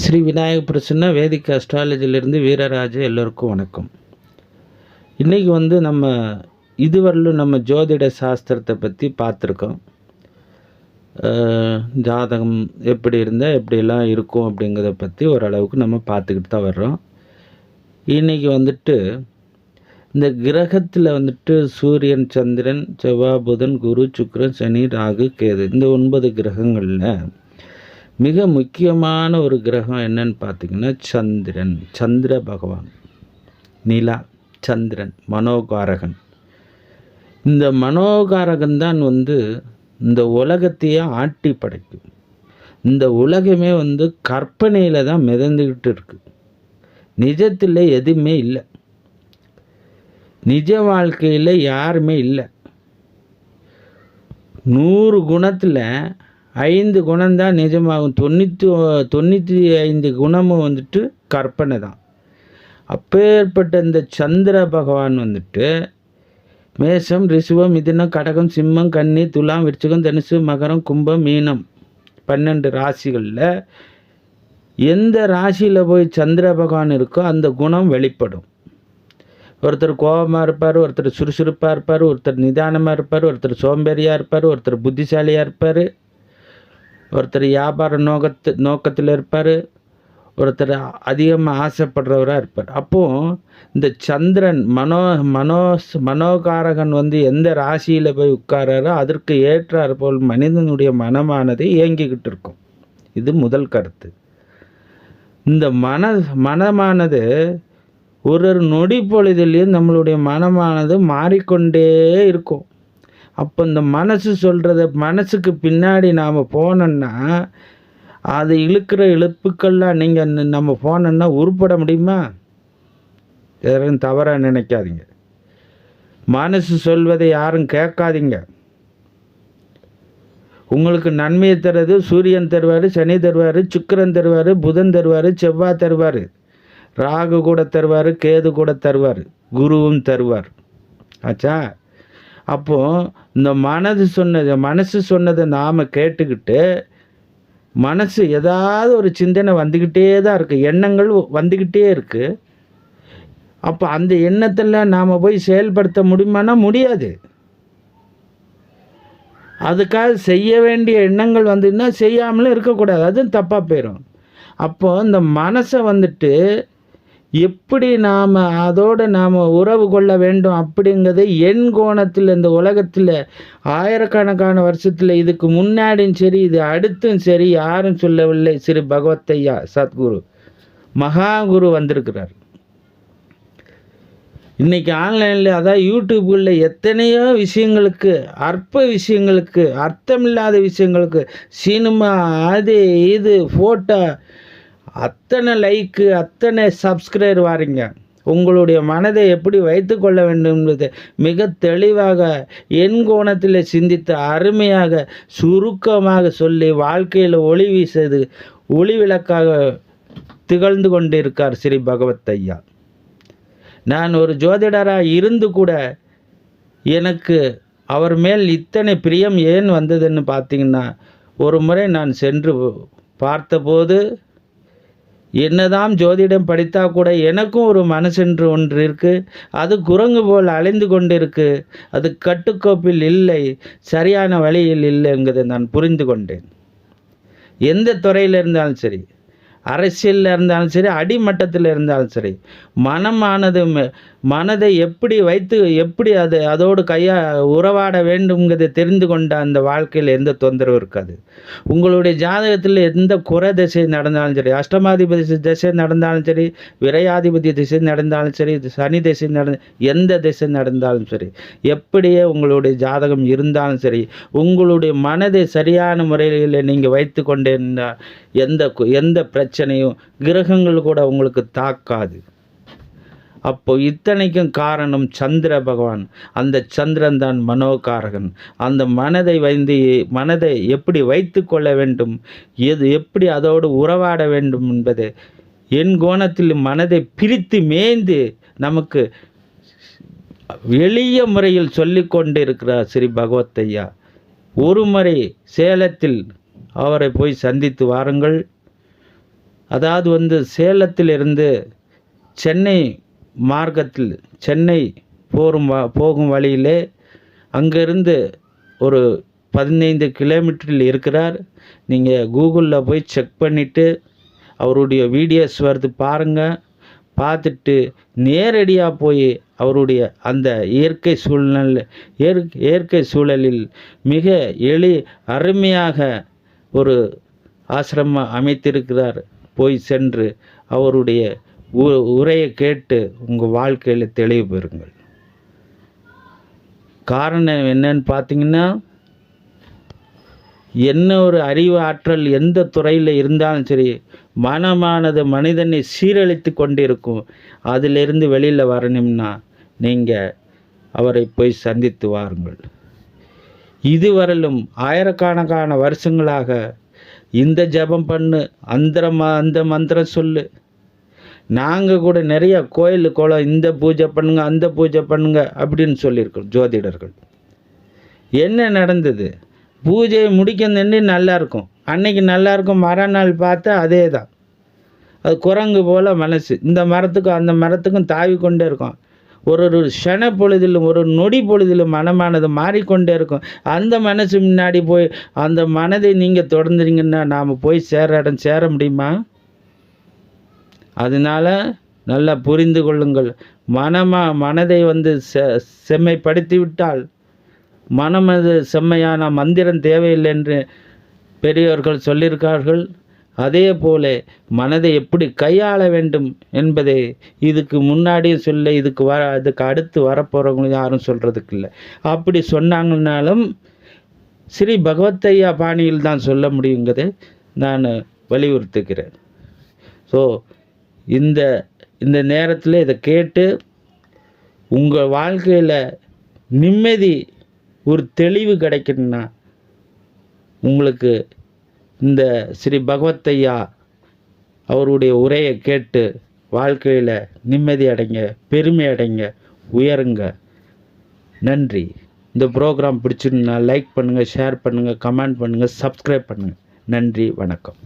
Sri Vinayaka Prasanna vedic அஸ்ட்ராலஜிலிருந்து வீரராஜு எல்லோருக்கும் வணக்கம். இன்றைக்கி வந்து நம்ம இதுவரையிலும் நம்ம ஜோதிட சாஸ்திரத்தை பற்றி பார்த்துருக்கோம். ஜாதகம் எப்படி இருந்தால் எப்படியெல்லாம் இருக்கும் அப்படிங்கிறத பற்றி ஓரளவுக்கு நம்ம பார்த்துக்கிட்டு தான் வர்றோம். இன்றைக்கி வந்துட்டு இந்த கிரகத்தில் வந்துட்டு சூரியன் சந்திரன் செவ்வாய் புதன் குரு சுக்ரன் சனி ராகு கேது இந்த ஒன்பது கிரகங்களில் மிக முக்கியமான ஒரு கிரகம் என்னன்னு பார்த்தீங்கன்னா சந்திரன் சந்திர பகவான். நிலா சந்திரன் மனோகாரகன். இந்த மனோகாரகன் தான் வந்து இந்த உலகத்தையே ஆட்டி படைக்கும். இந்த உலகமே வந்து கற்பனையில் தான் மிதந்துக்கிட்டு இருக்கு. நிஜத்தில் எதுவுமே இல்லை. நிஜ வாழ்க்கையில் யாருமே இல்லை. நூறு குணத்தில் ஐந்து குணம்தான் நிஜமாகும். தொண்ணூற்றி தொண்ணூற்றி ஐந்து குணமும் வந்துட்டு கற்பனை தான். அப்பேற்பட்ட இந்த சந்திர பகவான் வந்துட்டு மேஷம் ரிசுவம் மிதுனம் கடகம் சிம்மம் கன்னி துலாம் விருச்சிகம் தனுசு மகரம் கும்பம் மீனம் பன்னெண்டு ராசிகளில் எந்த ராசியில் போய் சந்திர பகவான் இருக்கோ அந்த குணம் வெளிப்படும். ஒருத்தர் கோபமாக இருப்பார் ஒருத்தர் சுறுசுறுப்பாக இருப்பார் ஒருத்தர் நிதானமாக இருப்பார் ஒருத்தர் சோம்பேறியாக இருப்பார் ஒருத்தர் புத்திசாலியாக இருப்பார். ஒருத்தர் வியாபார நோக்கத்து நோக்கத்தில் இருப்பார் ஒருத்தர் அதிகமாக ஆசைப்படுறவராக இருப்பார். அப்போது இந்த சந்திரன் மனோ மனோ மனோகாரகன் வந்து எந்த ராசியில் போய் உட்காராரோ அதற்கு ஏற்றார் போல் மனிதனுடைய மனமானது இயங்கிக்கிட்டு இருக்கும். இது முதல் கருத்து. இந்த மன மனமானது ஒரு ஒரு நொடி பொழுதுலேயும் நம்மளுடைய மனமானது மாறிக்கொண்டே இருக்கும். அப்போ இந்த மனசு சொல்கிறத மனசுக்கு பின்னாடி நாம் போனோன்னா அது இழுக்கிற இழுப்புக்கள்லாம் நீங்கள் நம்ம போனோன்னா உருப்பட முடியுமா? எதுவும் தவறாக நினைக்காதீங்க. மனசு சொல்வதை யாரும் கேட்காதீங்க. உங்களுக்கு நன்மையை தருது சூரியன் தருவார் சனி தருவார் சுக்கிரன் தருவார் புதன் தருவார் செவ்வாய் தருவார். ராகு கூட தருவார் கேது கூட தருவார். குருவும் தருவார். ஆச்சா? அப்போது இந்த மனது சொன்னது மனசு சொன்னதை நாம் கேட்டுக்கிட்டு மனசு ஏதாவது ஒரு சிந்தனை வந்துக்கிட்டே தான் இருக்குது எண்ணங்கள் வந்துக்கிட்டே இருக்குது அப்போ அந்த எண்ணத்தில் நாம் போய் செயல்படுத்த முடியுமானா முடியாது. அதுக்காக செய்ய வேண்டிய எண்ணங்கள் வந்துன்னா செய்யாமலும் இருக்கக்கூடாது. அதுவும் தப்பாக போயிடும் அப்போது இந்த மனசை வந்துட்டு எப்படி நாம் அதோடு நாம் உறவு கொள்ள வேண்டும் அப்படிங்கிறது என் கோணத்தில் இந்த உலகத்தில் ஆயிரக்கணக்கான வருஷத்தில் இதுக்கு முன்னாடியும் சரி இது அடுத்தும் சரி யாரும் சொல்லவில்லை. ஸ்ரீ பகவத்தையா சத்குரு. மகாகுரு வந்திருக்கிறார். இன்னைக்கு ஆன்லைனில் அதான் யூடியூப்களில் எத்தனையோ விஷயங்களுக்கு அற்ப விஷயங்களுக்கு அர்த்தமில்லாத விஷயங்களுக்கு சினிமா அது இது ஃபோட்டோ அத்தனை லைக்கு அத்தனை சப்ஸ்கிரைபர் வாரீங்க. உங்களுடைய மனதை எப்படி வைத்துக்கொள்ள வேண்டும் என்பது மிக தெளிவாக என் கோணத்தில் சிந்தித்து அருமையாக சுருக்கமாக சொல்லி வாழ்க்கையில் ஒளி வீசது ஒளி விளக்காக திகழ்ந்து கொண்டிருக்கார் ஸ்ரீ பகவத் ஐயா. நான் ஒரு ஜோதிடராக இருந்து கூட எனக்கு அவர் மேல் இத்தனை பிரியம் ஏன் வந்ததுன்னு பார்த்தீங்கன்னா ஒரு முறை நான் சென்று பார்த்தபோது என்னதான் ஜோதிடம் படித்தா கூட எனக்கும் ஒரு மனசென்று ஒன்று இருக்குது அது குரங்கு போல் அலைந்து கொண்டிருக்கு. அது கட்டுக்கோப்பில் இல்லை சரியான வழியில் இல்லைங்கிறதை நான் புரிந்து கொண்டேன். எந்த துறையில் இருந்தாலும் சரி. அரசியலில் இருந்தாலும் சரி அடிமட்டத்தில் இருந்தாலும் சரி மனமானது மனதை எப்படி வைத்து எப்படி அது அதோடு கையா உறவாட வேண்டும்ங்கிறத தெரிந்து கொண்ட அந்த வாழ்க்கையில் எந்த தொந்தரவும் இருக்காது. உங்களுடைய ஜாதகத்தில் எந்த குறை திசை நடந்தாலும் சரி அஷ்டமாதிபதி திசை நடந்தாலும் சரி விரையாதிபதி திசை நடந்தாலும் சரி சனி திசை நடந்த எந்த திசை நடந்தாலும் சரி எப்படியே உங்களுடைய ஜாதகம் இருந்தாலும் சரி உங்களுடைய மனதை சரியான முறையில் நீங்கள் வைத்து கொண்டிருந்தால் எந்த எந்த பிரச்சனை பிரச்சனையும் கிரகங்கள் கூட உங்களுக்கு தாக்காது. அப்போ இத்தனைக்கும் காரணம் சந்திர பகவான். அந்த சந்திரன் தான் மனோகாரகன். அந்த மனதை வைந்து மனதை எப்படி வைத்து கொள்ள வேண்டும்? எது எப்படி அதோடு உறவாட வேண்டும் என்பது என் கோணத்தில் மனதை பிரித்து மேய்ந்து நமக்கு எளிய முறையில் சொல்லிக்கொண்டு கொண்டிருக்கிறார் ஸ்ரீ பகவத்தையா ஒருமுறை ஒரு முறை சேலத்தில் அவரை போய் சந்தித்து வாருங்கள். அதாவது வந்து சேலத்திலிருந்து சென்னை மார்க்கத்தில் சென்னை போகும் வ போகும் வழியிலே அங்கேருந்து ஒரு பதினைந்து கிலோமீட்டரில் இருக்கிறார். நீங்கள் கூகுளில் போய் செக் பண்ணிவிட்டு அவருடைய வீடியோஸ் வருது பாருங்கள் பார்த்துட்டு நேரடியாக போய் அவருடைய அந்த இயற்கை சூழ்நிலை இயற்கை சூழலில் மிக எளி அருமையாக ஒரு ஆசிரமம் அமைத்திருக்கிறார். போய் சென்று அவருடைய உ உரையை கேட்டு உங்கள் வாழ்க்கையில் தெளிவு பெறுங்கள். காரணம் என்னன்னு பார்த்தீங்கன்னா என்ன ஒரு அறிவு ஆற்றல் எந்த துறையில் இருந்தாலும் சரி மனமானது மனிதனை சீரழித்து கொண்டிருக்கும். அதிலிருந்து வெளியில் வரணும்னா நீங்கள் அவரை போய் சந்தித்து வாருங்கள். இதுவரையிலும் ஆயிரக்கணக்கான வருஷங்களாக இந்த ஜெபம் பண்ணு அந்த ம அந்த மந்திரம் சொல்லு. நாங்கள் கூட நிறைய கோயில் குளம் இந்த பூஜை பண்ணுங்க அந்த பூஜை பண்ணுங்க அப்படின்னு சொல்லியிருக்கோம் ஜோதிடர்கள். என்ன நடந்தது? பூஜையை முடிக்கணுன்னு நல்லாயிருக்கும் அன்னைக்கு நல்லாயிருக்கும் மறுநாள் பார்த்தா அதே தான் அது குரங்கு போல் மனசு. இந்த மரத்துக்கும் அந்த மரத்துக்கும் தாவி கொண்டே இருக்கும். ஒரு ஒரு க்ஷண பொழுதிலும் ஒரு நொடி பொழுதிலும் மனமானது மாறிக்கொண்டே இருக்கும். அந்த மனசு முன்னாடி போய் அந்த மனதை நீங்கள் தொடர்ந்துறீங்கன்னா நாம் போய் சேர இடம் சேர முடியுமா? அதனால் நல்லா புரிந்து கொள்ளுங்கள். மனமா மனதை வந்து செ செம்மைப்படுத்தி விட்டால் மனமது செம்மையான மந்திரம் தேவையில்லை என்று பெரியவர்கள் சொல்லியிருக்கார்கள். அதே போல மனதை எப்படி கையாள வேண்டும் என்பதை இதுக்கு முன்னாடியும் சொல்ல இதுக்கு வர அதுக்கு அடுத்து வரப்போகிறவங்க யாரும் சொல்கிறதுக்கு இல்லை அப்படி சொன்னாங்கன்னாலும் ஸ்ரீ பகவத்தையா பாணியில் தான் சொல்ல முடியுங்கிறது நான் வலியுறுத்துகிறேன். ஸோ இந்த இந்த நேரத்தில் இதை கேட்டு உங்கள் வாழ்க்கையில் நிம்மதி ஒரு தெளிவு கிடைக்கணும்னா உங்களுக்கு இந்த ஸ்ரீ பகவத்தையா அவருடைய உரையை கேட்டு வாழ்க்கையில் நிம்மதி அடைங்க பெருமை அடைங்க உயருங்க. நன்றி. இந்த ப்ரோக்ராம் பிடிச்சிருந்தா லைக் பண்ணுங்கள் ஷேர் பண்ணுங்கள் கமெண்ட் பண்ணுங்கள் சப்ஸ்கிரைப் பண்ணுங்கள் நன்றி வணக்கம்.